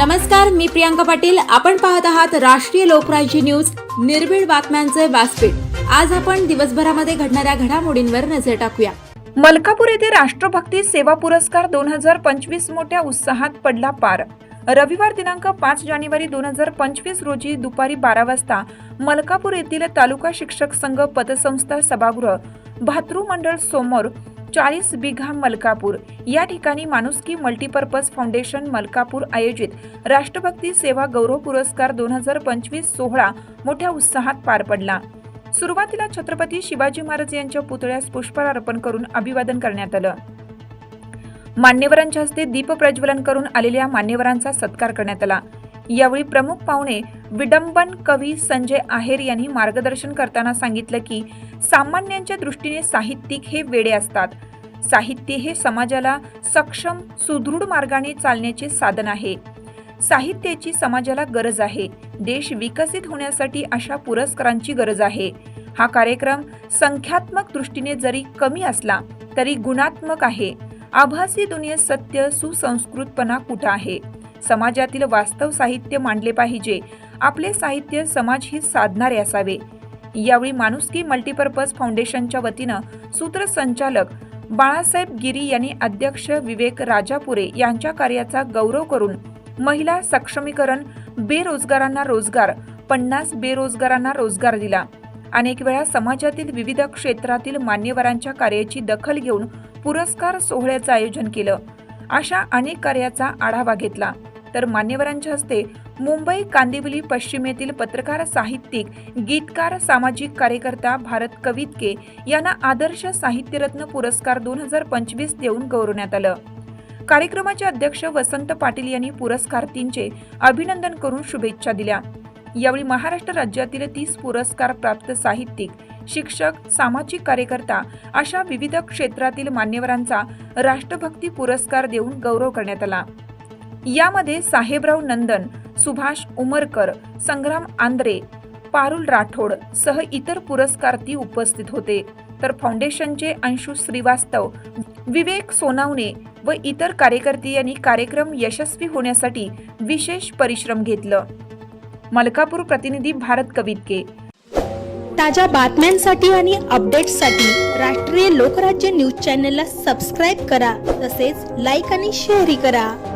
नमस्कार मी प्रियांका पाटील. आपण पाहत आहात राष्ट्रीय लोकराज्य न्यूज. निर्भीड बातम्यांचे व्यासपीठ. आज आपण दिवसभरामध्ये घडणाऱ्या घडामोडींवर नजर टाकूया. मलकापूर येथे राष्ट्रभक्ती सेवा पुरस्कार दोन हजार पंचवीस मोठ्या उत्साहात पडला पार. रविवार दिनांक पाच जानेवारी दोन हजार पंचवीस रोजी दुपारी बारा वाजता मलकापूर येथील तालुका शिक्षक संघ पतसंस्था सभागृह भातृ मंडळ समोर चाळीस बिघा मलकापूर. या ठिकाणी माणुसकी मल्टीपर्पज फाउंडेशन मलकापूर आयोजित राष्ट्रभक्ती सेवा गौरव पुरस्कार दोन हजार पंचवीस सोहळा मोठ्या उत्साहात पार पडला. सुरुवातीला छत्रपती शिवाजी महाराज यांच्या पुतळ्यास पुष्पहार अर्पण करून अभिवादन करण्यात आलं. मान्यवरांच्या हस्ते दीप प्रज्वलन करून आलेल्या मान्यवरांचा सत्कार करण्यात आला. यावेळी प्रमुख पाहुणे विडंबन कवी संजय आहेर यांनी मार्गदर्शन करताना सांगितलं की सामान्यांच्या दृष्टीने साहित्यिक हे वेडे असतात. साहित्य हे समाजाला सक्षम सुदृढ मार्गाने चालण्याचे साधन आहे. साहित्याची समाजाला गरज आहे. देश विकसित होण्यासाठी अशा पुरस्कारांची गरज आहे. हा कार्यक्रम संख्यात्मक दृष्टीने जरी कमी असला तरी गुणात्मक आहे. आभासी दुनियेत सत्य सुसंस्कृतपणा कुठं आहे? समाजातील वास्तव साहित्य मांडले पाहिजे. आपले साहित्य समाज हित साधणारे असावे. यावेळी माणुसकी मल्टीपर्पज फाउंडेशनच्या वतीनं सूत्रसंचालक बाळासाहेब गिरी यांनी अध्यक्ष विवेक राजापुरे यांच्या कार्याचा गौरव करून महिला सक्षमीकरण बेरोजगारांना रोजगार पन्नास बेरोजगारांना रोजगार दिला. अनेक वेळा समाजातील विविध क्षेत्रातील मान्यवरांच्या कार्याची दखल घेऊन पुरस्कार सोहळ्याचं आयोजन केलं. अशा अनेक कार्याचा आढावा घेतला. तर मान्यवरांच्या हस्ते मुंबई कांदिवली पश्चिमेतील पत्रकार साहित्यिक गीतकार सामाजिक कार्यकर्ता भारत कवितके यांना आदर्श साहित्यरत्न पुरस्कार दोन हजार पंचवीस देऊन गौरवण्यात आलं. कार्यक्रमाचे अध्यक्ष वसंत पाटील यांनी पुरस्कारार्थींचे अभिनंदन करून शुभेच्छा दिल्या. यावेळी महाराष्ट्र राज्यातील तीस पुरस्कार प्राप्त साहित्यिक शिक्षक सामाजिक कार्यकर्ता अशा विविध क्षेत्रातील मान्यवरांचा राष्ट्रभक्ती पुरस्कार देऊन गौरव करण्यात आला. यामध्ये साहेबराव नंदन सुभाष उमरकर संग्राम आंद्रे पारुल राठोड सह इतर पुरस्कार्थी उपस्थित होते. तर फाउंडेशनचे अंशु श्रीवास्तव विवेक सोनावणे व इतर कार्यकर्ते यांनी कार्यक्रम यशस्वी होण्यासाठी विशेष परिश्रम घेतलं. मलकापूर प्रतिनिधी भारत कवितके. ताज्या बातम्यांसाठी आणि अपडेट्ससाठी राष्ट्रीय लोकराज्य न्यूज चॅनलला सबस्क्राईब करा तसेच लाईक आणि शेअरही करा.